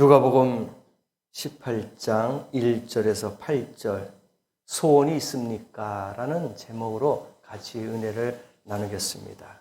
누가복음 18장 1절에서 8절 소원이 있습니까? 라는 제목으로 같이 은혜를 나누겠습니다.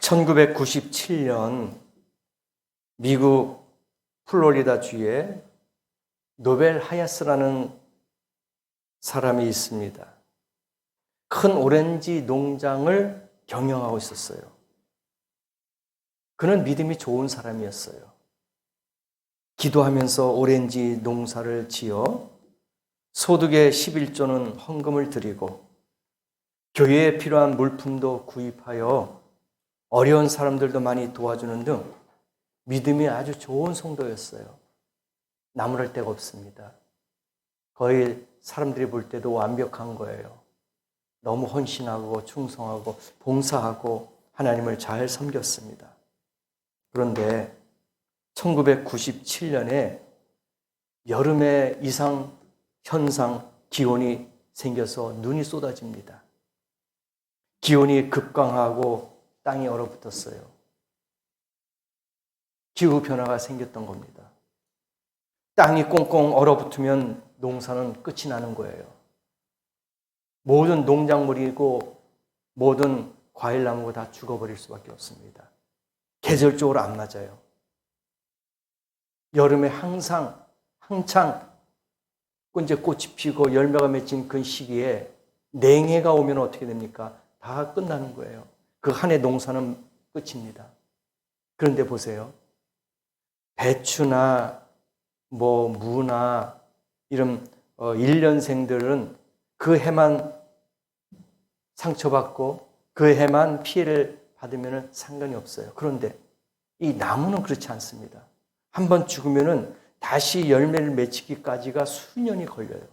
1997년 미국 플로리다 주에 노벨 하야스라는 사람이 있습니다. 큰 오렌지 농장을 경영하고 있었어요. 그는 믿음이 좋은 사람이었어요. 기도하면서 오렌지 농사를 지어 소득의 11조는 헌금을 드리고 교회에 필요한 물품도 구입하여 어려운 사람들도 많이 도와주는 등 믿음이 아주 좋은 성도였어요. 나무랄 데가 없습니다. 거의 사람들이 볼 때도 완벽한 거예요. 너무 헌신하고 충성하고 봉사하고 하나님을 잘 섬겼습니다. 그런데 1997년에 여름에 이상 현상 기온이 생겨서 눈이 쏟아집니다. 기온이 급강하고 땅이 얼어붙었어요. 기후 변화가 생겼던 겁니다. 땅이 꽁꽁 얼어붙으면 농사는 끝이 나는 거예요. 모든 농작물이고 모든 과일나무가 다 죽어버릴 수밖에 없습니다. 계절적으로 안 맞아요. 여름에 항상 한창 이제 꽃이 피고 열매가 맺힌 그 시기에 냉해가 오면 어떻게 됩니까? 다 끝나는 거예요. 그 한 해 농사는 끝입니다. 그런데 보세요. 배추나 뭐 무나 이런 어, 1년생들은 그 해만 상처받고 그 해만 피해를 받으면 상관이 없어요. 그런데 이 나무는 그렇지 않습니다. 한 번 죽으면은 다시 열매를 맺히기까지가 수년이 걸려요.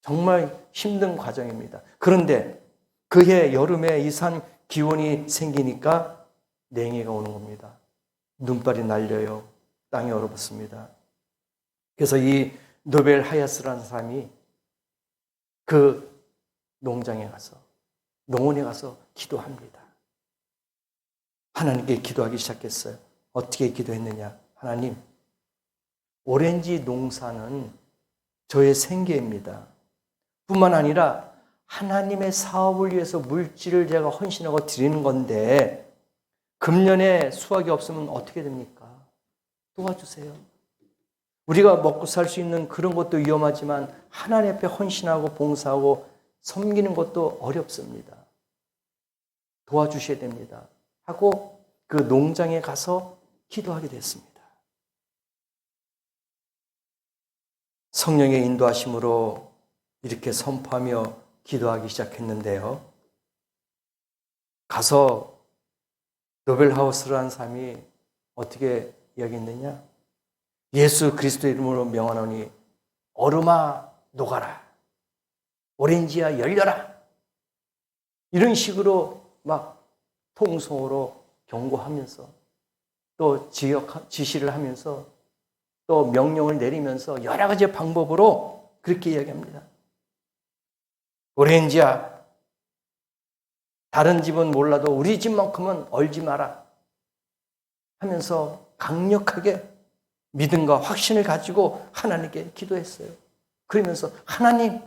정말 힘든 과정입니다. 그런데 그해 여름에 이산 기온이 생기니까 냉해가 오는 겁니다. 눈발이 날려요. 땅이 얼어붙습니다. 그래서 이 노벨 하야스라는 사람이 그 농장에 가서 농원에 가서 기도합니다. 하나님께 기도하기 시작했어요. 어떻게 기도했느냐? 하나님, 오렌지 농사는 저의 생계입니다. 뿐만 아니라 하나님의 사업을 위해서 물질을 제가 헌신하고 드리는 건데 금년에 수확이 없으면 어떻게 됩니까? 도와주세요. 우리가 먹고 살 수 있는 그런 것도 위험하지만 하나님 앞에 헌신하고 봉사하고 섬기는 것도 어렵습니다. 도와주셔야 됩니다. 하고 그 농장에 가서 기도하게 됐습니다. 성령의 인도하심으로 이렇게 선포하며 기도하기 시작했는데요. 가서 노벨하우스라는 사람이 어떻게 이야기했느냐? 예수 그리스도 이름으로 명하노니 얼음아 녹아라. 오렌지야 열려라. 이런 식으로 막 통성으로 경고하면서 또 지역 지시를 하면서 또 명령을 내리면서 여러 가지 방법으로 그렇게 이야기합니다. 오렌지야 다른 집은 몰라도 우리 집만큼은 얼지 마라 하면서 강력하게 믿음과 확신을 가지고 하나님께 기도했어요. 그러면서 하나님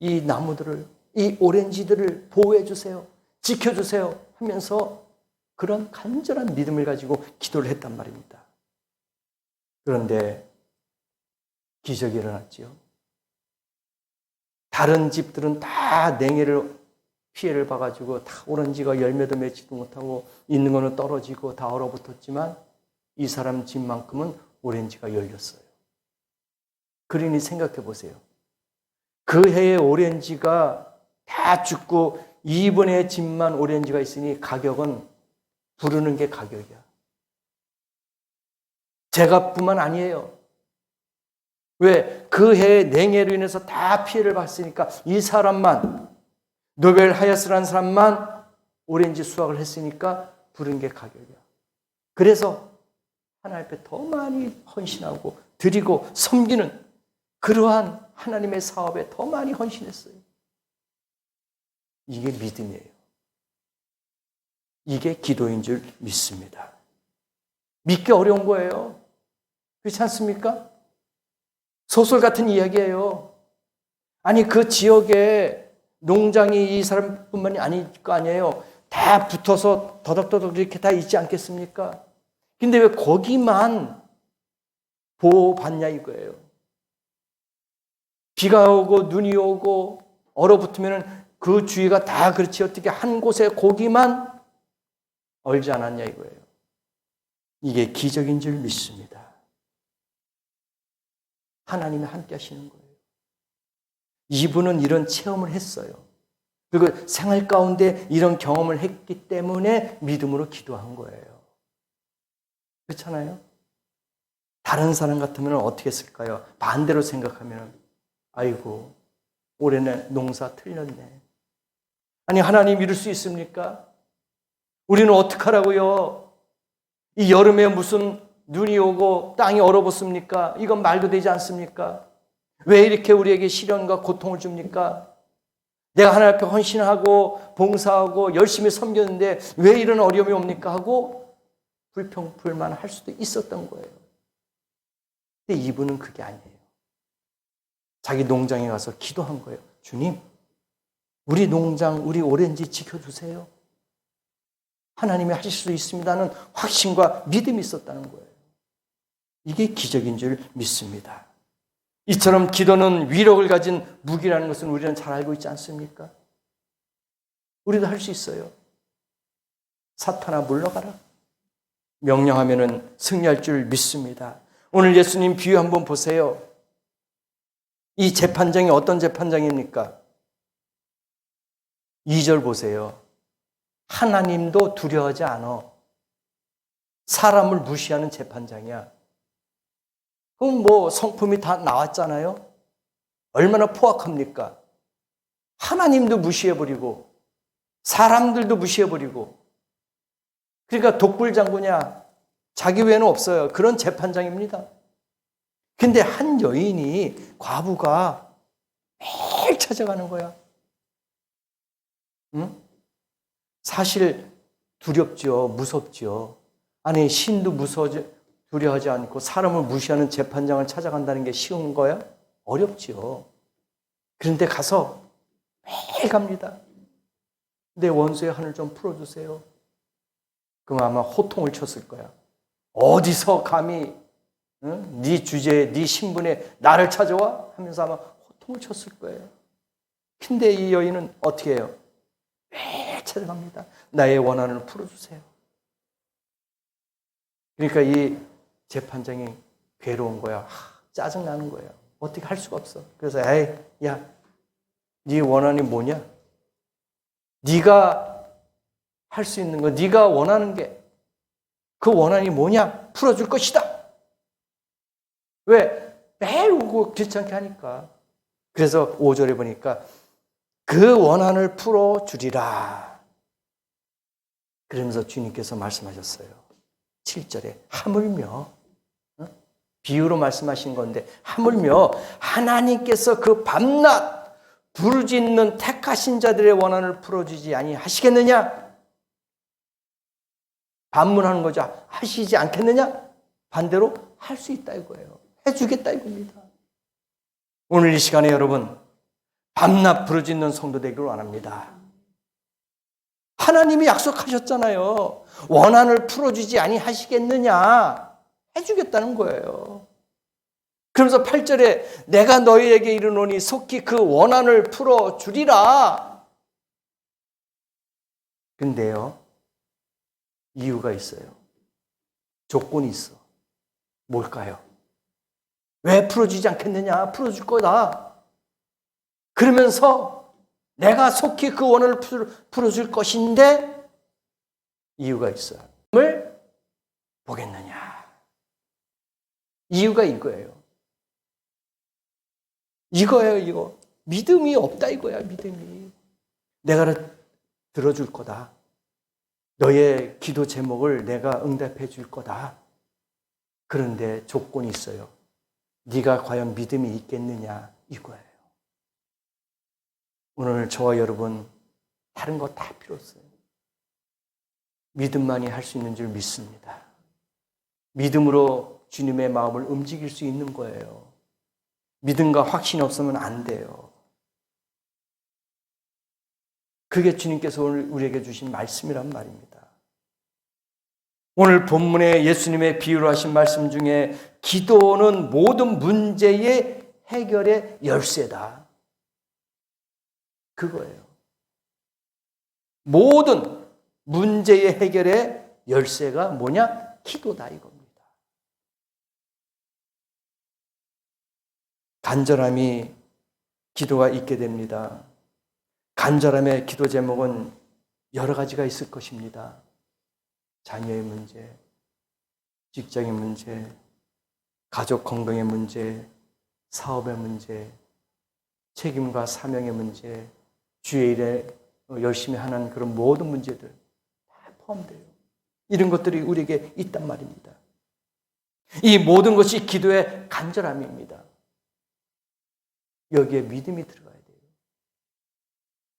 이 나무들을 이 오렌지들을 보호해 주세요. 지켜 주세요 하면서 그런 간절한 믿음을 가지고 기도를 했단 말입니다. 그런데 기적이 일어났지요. 다른 집들은 다 냉해를 피해를 봐가지고 다 오렌지가 열매도 맺지도 못하고 있는 거는 떨어지고 다 얼어붙었지만 이 사람 집만큼은 오렌지가 열렸어요. 그러니 생각해 보세요. 그 해에 오렌지가 다 죽고 이번에 집만 오렌지가 있으니 가격은 부르는 게 가격이야. 제값뿐만 아니에요. 왜? 그 해에 냉해로 인해서 다 피해를 봤으니까 이 사람만, 노벨 하야스라는 사람만 오렌지 수확을 했으니까 부른 게 가격이야. 그래서 하나님 앞에 더 많이 헌신하고 드리고 섬기는 그러한 하나님의 사업에 더 많이 헌신했어요. 이게 믿음이에요. 이게 기도인 줄 믿습니다. 믿기 어려운 거예요. 그렇지 않습니까? 소설 같은 이야기예요. 아니 그 지역에 농장이 이 사람뿐만이 아닐 거 아니에요. 다 붙어서 더덕더덕 이렇게 다 있지 않겠습니까? 근데 왜 거기만 보호받냐 이거예요. 비가 오고 눈이 오고 얼어붙으면 그 주위가 다 그렇지 어떻게 한 곳에 고기만 얼지 않았냐 이거예요. 이게 기적인 줄 믿습니다. 하나님이 함께 하시는 거예요. 이분은 이런 체험을 했어요. 그리고 생활 가운데 이런 경험을 했기 때문에 믿음으로 기도한 거예요. 그렇잖아요? 다른 사람 같으면 어떻게 했을까요? 반대로 생각하면, 아이고, 올해는 농사 틀렸네. 아니, 하나님 이룰 수 있습니까? 우리는 어떡하라고요? 이 여름에 무슨 눈이 오고 땅이 얼어붙습니까? 이건 말도 되지 않습니까? 왜 이렇게 우리에게 시련과 고통을 줍니까? 내가 하나님 앞에 헌신하고 봉사하고 열심히 섬겼는데 왜 이런 어려움이 옵니까? 하고 불평불만 할 수도 있었던 거예요. 근데 이분은 그게 아니에요. 자기 농장에 가서 기도한 거예요. 주님, 우리 농장, 우리 오렌지 지켜주세요. 하나님이 하실 수 있습니다는 확신과 믿음이 있었다는 거예요. 이게 기적인 줄 믿습니다. 이처럼 기도는 위력을 가진 무기라는 것은 우리는 잘 알고 있지 않습니까? 우리도 할 수 있어요. 사탄아 물러가라. 명령하면은 승리할 줄 믿습니다. 오늘 예수님 비유 한번 보세요. 이 재판장이 어떤 재판장입니까? 2절 보세요. 하나님도 두려워하지 않아. 사람을 무시하는 재판장이야. 그럼 뭐 성품이 다 나왔잖아요. 얼마나 포악합니까? 하나님도 무시해버리고 사람들도 무시해버리고 그러니까 독불장구냐 자기 외에는 없어요. 그런 재판장입니다. 근데 한 여인이 과부가 매일 찾아가는 거야. 응? 사실 두렵죠. 무섭죠. 아니 신도 무서워지 두려워하지 않고 사람을 무시하는 재판장을 찾아간다는 게 쉬운 거야? 어렵지요. 그런데 가서 매일 갑니다. 내 원수의 한을 좀 풀어주세요. 그럼 아마 호통을 쳤을 거야. 어디서 감히 응? 네 주제에 네 신분에 나를 찾아와? 하면서 아마 호통을 쳤을 거예요. 근데 이 여인은 어떻게 해요? 찾아갑니다. 나의 원한을 풀어주세요. 그러니까 이 재판장이 괴로운 거야. 하, 짜증나는 거예요. 어떻게 할 수가 없어. 그래서 에이, 야, 네 원한이 뭐냐? 네가 할 수 있는 거, 네가 원하는 게 그 원한이 뭐냐? 풀어줄 것이다. 왜? 매일 오고 귀찮게 하니까. 그래서 5절에 보니까 그 원한을 풀어주리라. 그러면서 주님께서 말씀하셨어요. 7절에 하물며 어? 비유로 말씀하신 건데 하물며 하나님께서 그 밤낮 부르짖는 택하신 자들의 원한을 풀어주지 아니하시겠느냐? 반문하는 거죠. 하시지 않겠느냐? 반대로 할 수 있다 이거예요. 해주겠다 이겁니다. 오늘 이 시간에 여러분 밤낮 부르짖는 성도 되기를 원합니다. 하나님이 약속하셨잖아요. 원한을 풀어주지 아니하시겠느냐? 해주겠다는 거예요. 그러면서 8절에 내가 너희에게 이르노니 속히 그 원한을 풀어주리라. 근데요, 이유가 있어요. 조건이 있어. 뭘까요? 왜 풀어주지 않겠느냐? 풀어줄 거다. 그러면서 내가 속히 그 원한을 풀어줄 것인데 이유가 있어요. 을 보겠느냐? 이유가 이거예요. 이거예요, 이거. 믿음이 없다 이거야, 믿음이. 내가 들어줄 거다. 너의 기도 제목을 내가 응답해 줄 거다. 그런데 조건이 있어요. 네가 과연 믿음이 있겠느냐 이거예요. 오늘 저와 여러분 다른 거 다 필요 없어요. 믿음만이 할 수 있는 줄 믿습니다. 믿음으로 주님의 마음을 움직일 수 있는 거예요. 믿음과 확신이 없으면 안 돼요. 그게 주님께서 오늘 우리에게 주신 말씀이란 말입니다. 오늘 본문에 예수님의 비유로 하신 말씀 중에 기도는 모든 문제의 해결의 열쇠다. 그거예요. 모든 문제의 해결의 열쇠가 뭐냐? 기도다 이겁니다. 간절함이 기도가 있게 됩니다. 간절함의 기도 제목은 여러 가지가 있을 것입니다. 자녀의 문제, 직장의 문제, 가족 건강의 문제, 사업의 문제, 책임과 사명의 문제, 주의 일에 열심히 하는 그런 모든 문제들 다 포함돼요. 이런 것들이 우리에게 있단 말입니다. 이 모든 것이 기도의 간절함입니다. 여기에 믿음이 들어가야 돼요.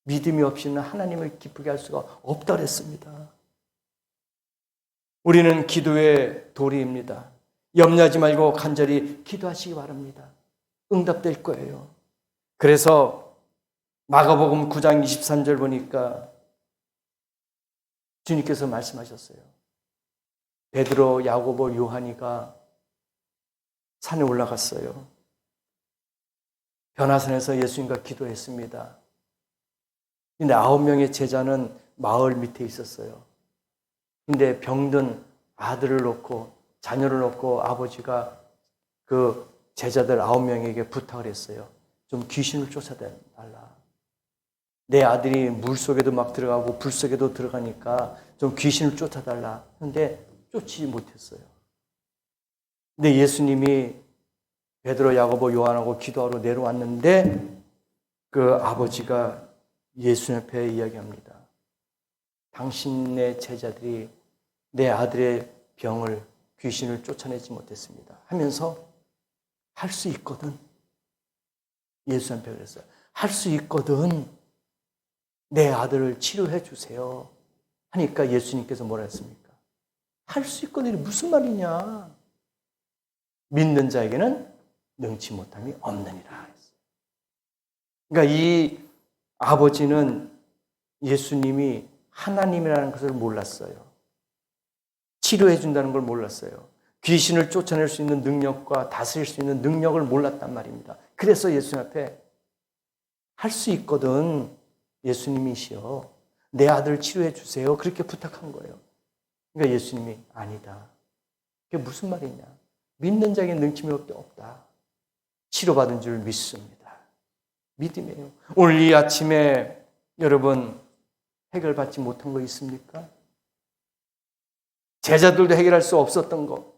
믿음이 없이는 하나님을 기쁘게 할 수가 없다 그랬습니다. 우리는 기도의 도리입니다. 염려하지 말고 간절히 기도하시기 바랍니다. 응답될 거예요. 그래서 마가복음 9장 23절 보니까 주님께서 말씀하셨어요. 베드로, 야고보, 요한이가 산에 올라갔어요. 변화산에서 예수님과 기도했습니다. 근데 아홉 명의 제자는 마을 밑에 있었어요. 근데 병든 아들을 놓고 자녀를 놓고 아버지가 그 제자들 아홉 명에게 부탁을 했어요. 좀 귀신을 쫓아달라. 내 아들이 물 속에도 막 들어가고 불 속에도 들어가니까 좀 귀신을 쫓아달라. 근데 쫓지 못했어요. 근데 예수님이 베드로, 야고보, 요한하고 기도하러 내려왔는데 그 아버지가 예수님 앞에 이야기합니다. 당신의 제자들이 내 아들의 병을 귀신을 쫓아내지 못했습니다. 하면서 할 수 있거든. 예수님 앞에 그랬어요. 할 수 있거든. 내 아들을 치료해 주세요. 하니까 예수님께서 뭐라 했습니까? 할 수 있거든이 무슨 말이냐? 믿는 자에게는 능치 못함이 없느니라. 그러니까 이 아버지는 예수님이 하나님이라는 것을 몰랐어요. 치료해 준다는 걸 몰랐어요. 귀신을 쫓아낼 수 있는 능력과 다스릴 수 있는 능력을 몰랐단 말입니다. 그래서 예수님 앞에 할 수 있거든. 예수님이시여. 내 아들 치료해 주세요. 그렇게 부탁한 거예요. 그러니까 예수님이 아니다. 그게 무슨 말이냐. 믿는 자에게 능침이 없다. 치료받은 줄 믿습니다. 믿음이에요. 오늘 이 아침에 여러분 해결받지 못한 거 있습니까? 제자들도 해결할 수 없었던 것,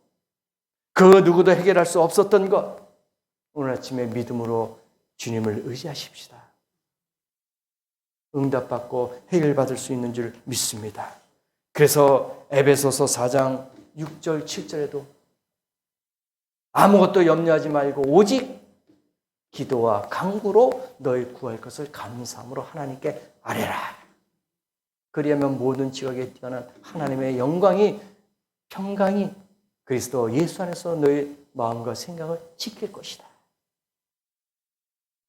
그 누구도 해결할 수 없었던 것, 오늘 아침에 믿음으로 주님을 의지하십시다. 응답받고 해결 받을 수 있는 줄 믿습니다. 그래서 에베소서 4장 6절, 7절에도 아무것도 염려하지 말고 오직 기도와 강구로 너희 구할 것을 감사함으로 하나님께 아뢰라. 그리하면 모든 지각에 뛰어난 하나님의 영광이 평강이 그리스도 예수 안에서 너희 마음과 생각을 지킬 것이다.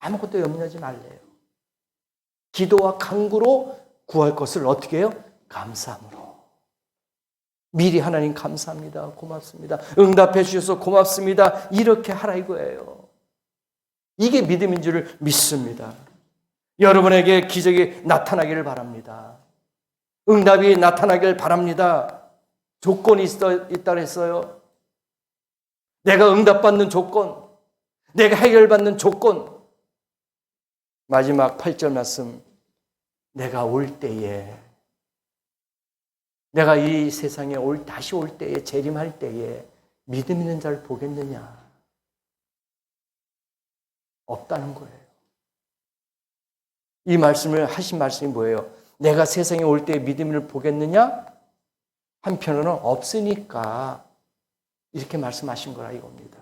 아무것도 염려하지 말래요. 기도와 강구로 구할 것을 어떻게 해요? 감사함으로. 미리 하나님 감사합니다. 고맙습니다. 응답해 주셔서 고맙습니다. 이렇게 하라 이거예요. 이게 믿음인 줄 믿습니다. 여러분에게 기적이 나타나기를 바랍니다. 응답이 나타나길 바랍니다. 조건이 있다 그랬어요. 내가 응답받는 조건, 내가 해결받는 조건. 마지막 8절 말씀. 내가 올 때에, 내가 이 세상에 올, 다시 올 때에, 재림할 때에 믿음 있는 자를 보겠느냐? 없다는 거예요. 이 말씀을 하신 말씀이 뭐예요? 내가 세상에 올 때 믿음을 보겠느냐? 한편으로는 없으니까 이렇게 말씀하신 거라 이겁니다.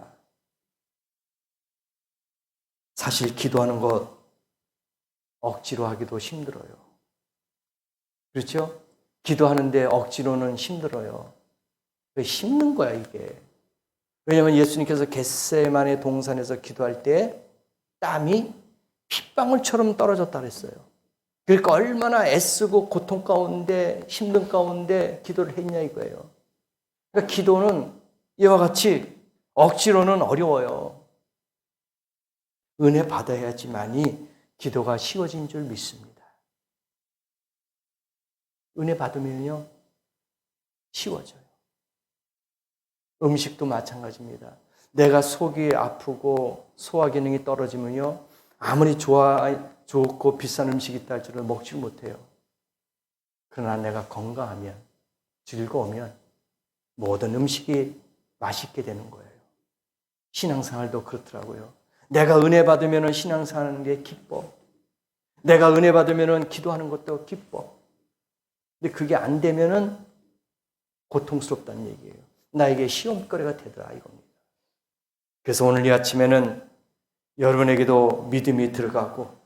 사실 기도하는 것 억지로 하기도 힘들어요. 그렇죠? 기도하는데 억지로는 힘들어요. 그 힘든 거야, 이게. 왜냐하면 예수님께서 겟세만의 동산에서 기도할 때 땀이 핏방울처럼 떨어졌다 그랬어요. 그러니까 얼마나 애쓰고 고통 가운데 힘든 가운데 기도를 했냐 이거예요. 그러니까 기도는 이와 같이 억지로는 어려워요. 은혜 받아야지만이 기도가 쉬워진 줄 믿습니다. 은혜 받으면요 쉬워져요. 음식도 마찬가지입니다. 내가 속이 아프고 소화 기능이 떨어지면요 아무리 좋아 좋고 비싼 음식이 있다 할지라도 먹지 못해요. 그러나 내가 건강하면 즐거우면 모든 음식이 맛있게 되는 거예요. 신앙생활도 그렇더라고요. 내가 은혜 받으면 신앙생활하는 게 기뻐. 내가 은혜 받으면 기도하는 것도 기뻐. 근데 그게 안 되면은 고통스럽다는 얘기예요. 나에게 시험거리가 되더라 이겁니다. 그래서 오늘 이 아침에는 여러분에게도 믿음이 들어가고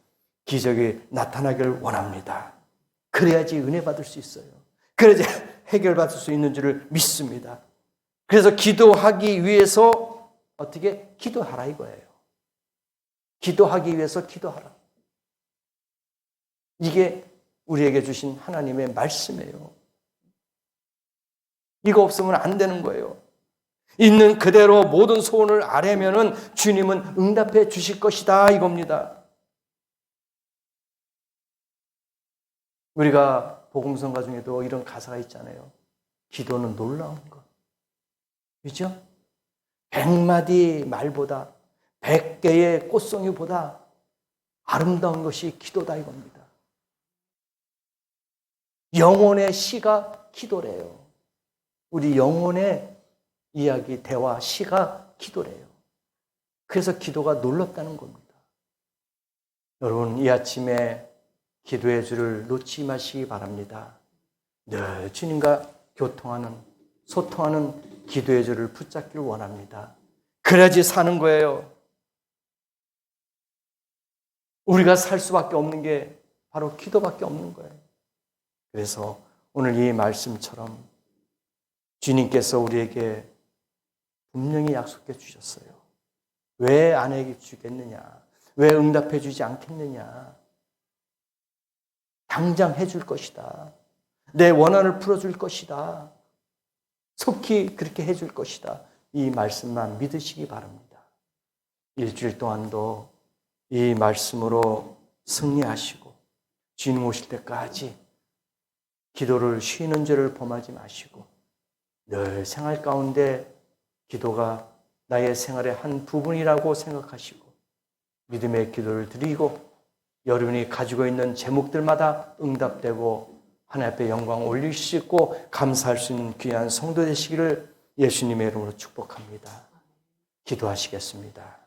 기적이 나타나기를 원합니다. 그래야지 은혜 받을 수 있어요. 그래야지 해결받을 수 있는 줄을 믿습니다. 그래서 기도하기 위해서 어떻게 기도하라 이거예요. 기도하기 위해서 기도하라. 이게 우리에게 주신 하나님의 말씀이에요. 이거 없으면 안 되는 거예요. 있는 그대로 모든 소원을 아뢰면은 주님은 응답해 주실 것이다 이겁니다. 우리가 복음성가 중에도 이런 가사가 있잖아요. 기도는 놀라운 것. 그죠? 백마디 말보다 백개의 꽃송이보다 아름다운 것이 기도다 이겁니다. 영혼의 시가 기도래요. 우리 영혼의 이야기, 대화, 시가 기도래요. 그래서 기도가 놀랍다는 겁니다. 여러분, 이 아침에 기도의 줄을 놓지 마시기 바랍니다. 늘 주님과 교통하는, 소통하는 기도의 줄을 붙잡기를 원합니다. 그래야지 사는 거예요. 우리가 살 수밖에 없는 게 바로 기도밖에 없는 거예요. 그래서 오늘 이 말씀처럼 주님께서 우리에게 분명히 약속해 주셨어요. 왜 아내에게 주겠느냐? 왜 응답해 주지 않겠느냐? 당장 해줄 것이다. 내 원한을 풀어줄 것이다. 속히 그렇게 해줄 것이다. 이 말씀만 믿으시기 바랍니다. 일주일 동안도 이 말씀으로 승리하시고 주님 오실 때까지 기도를 쉬는 죄를 범하지 마시고 늘 생활 가운데 기도가 나의 생활의 한 부분이라고 생각하시고 믿음의 기도를 드리고 여러분이 가지고 있는 제목들마다 응답되고 하나님 앞에 영광 올릴 수 있고 감사할 수 있는 귀한 성도 되시기를 예수님의 이름으로 축복합니다. 기도하시겠습니다.